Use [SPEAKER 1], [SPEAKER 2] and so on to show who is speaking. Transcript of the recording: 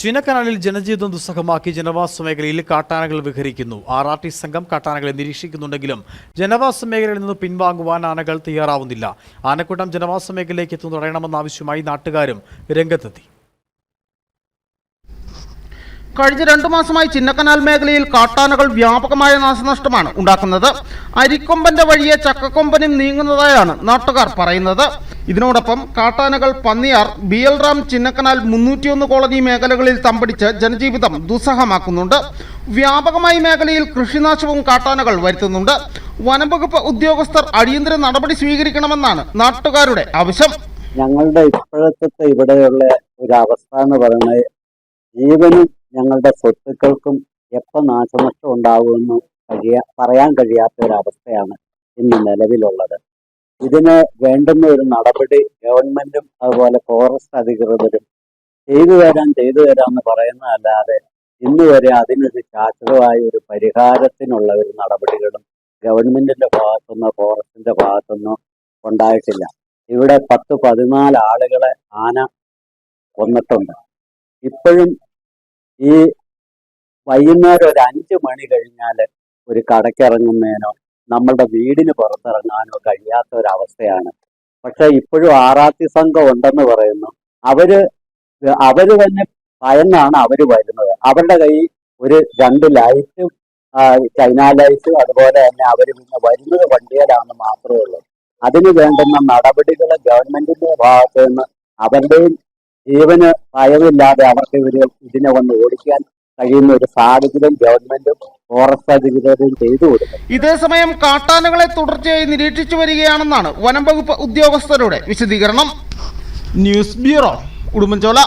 [SPEAKER 1] ചിന്നക്കനാലിൽ ജനജീവിതം ദുസ്സഹമാക്കി ജനവാസ മേഖലയിൽ കാട്ടാനകൾ വിഹരിക്കുന്നു. ആർ ആർ ടി സംഘം കാട്ടാനകളെ നിരീക്ഷിക്കുന്നുണ്ടെങ്കിലും ജനവാസ മേഖലയിൽ നിന്ന് പിൻവാങ്ങുവാൻ ആനകൾ തയ്യാറാവുന്നില്ല. ആനക്കൂട്ടം ജനവാസ മേഖലയിലേക്ക് എത്തുന്നു തടയണമെന്നാവശ്യമായി നാട്ടുകാരും രംഗത്തെത്തി.
[SPEAKER 2] കഴിഞ്ഞ രണ്ടു മാസമായി ചിന്നക്കനാൽ മേഖലയിൽ കാട്ടാനകൾ വ്യാപകമായ നാശനഷ്ടമാണ് ഉണ്ടാക്കുന്നത്. അരിക്കൊമ്പന്റെ വഴിയെ ചക്കക്കൊമ്പനും നീങ്ങുന്നതായാണ് നാട്ടുകാർ പറയുന്നത്. ഇതിനോടൊപ്പം കാട്ടാനകൾ പന്നിയാർ ബി എൽ റാം ചിന്നക്കനാൽ മുന്നൂറ്റിയൊന്ന് കോളനി മേഖലകളിൽ തമ്പടിച്ച് ജനജീവിതം ദുസ്സഹമാക്കുന്നുണ്ട്. വ്യാപകമായി മേഖലയിൽ കൃഷിനാശവും കാട്ടാനകൾ വരുത്തുന്നുണ്ട്. വനംവകുപ്പ് ഉദ്യോഗസ്ഥർ അടിയന്തര നടപടി സ്വീകരിക്കണമെന്നാണ് നാട്ടുകാരുടെ ആവശ്യം.
[SPEAKER 3] ഞങ്ങളുടെ ഇപ്പോഴത്തെ ഇവിടെയുള്ള ഒരു അവസ്ഥ എന്ന് പറയുന്നത് ജീവനും ഞങ്ങളുടെ സ്വത്തുക്കൾക്കും എപ്പോൾ നാശനഷ്ടം ഉണ്ടാകുമെന്ന് കഴിയാ പറയാൻ കഴിയാത്ത ഒരു അവസ്ഥയാണ് ഇന്ന് നിലവിലുള്ളത്. ഇതിന് വേണ്ടുന്ന ഒരു നടപടി ഗവൺമെന്റും അതുപോലെ ഫോറസ്റ്റ് അധികൃതരും ചെയ്തു തരാൻ ചെയ്തു തരാം എന്ന് പറയുന്നതല്ലാതെ ഇന്ന് വരെ അതിനൊരു ശാശ്വതമായ ഒരു പരിഹാരത്തിനുള്ള ഒരു നടപടികളും ഗവൺമെന്റിന്റെ ഭാഗത്തുനിന്നോ ഫോറസ്റ്റിന്റെ ഭാഗത്തുനിന്നോ ഉണ്ടായിട്ടില്ല. ഇവിടെ പത്ത് പതിനാല് ആളുകളെ ആന കൊന്നിട്ടുണ്ട്. ഇപ്പോഴും ഈ വൈകുന്നേരം ഒരു അഞ്ച് മണി കഴിഞ്ഞാൽ ഒരു കടക്കിറങ്ങുന്നതിനോ നമ്മളുടെ വീടിന് പുറത്തിറങ്ങാനോ കഴിയാത്ത ഒരവസ്ഥയാണ് പക്ഷെ ഇപ്പോഴും ആറാത്തി സംഘം ഉണ്ടെന്ന് പറയുന്നു. അവർ അവർ തന്നെ ഭയന്നാണ് അവർ വരുന്നത്. അവരുടെ കയ്യിൽ ഒരു രണ്ട് ലൈറ്റും ചൈന ലൈറ്റും അതുപോലെ തന്നെ അവർ പിന്നെ വരുന്നത് വണ്ടിയിലാണെന്ന് മാത്രമേ ഉള്ളൂ. അതിന് വേണ്ടുന്ന നടപടികൾ ഗവൺമെന്റിന്റെ ഭാഗത്ത് നിന്ന് അവരുടെയും ജീവന് ഭയമില്ലാതെ അവർക്ക് ഇവർ ഇതിനെ വന്ന് ഓടിക്കാൻ കഴിയുന്ന ഒരു സാഹചര്യം ഗവൺമെന്റും ഫോറസ്റ്റ് അധികൃതരും ചെയ്തു
[SPEAKER 2] ഇതേസമയം കാട്ടാനകളെ തുടർച്ചയായി നിരീക്ഷിച്ചു വരികയാണെന്നാണ് വനം വകുപ്പ് ഉദ്യോഗസ്ഥരുടെ വിശദീകരണം. News bureau Udumbanchola.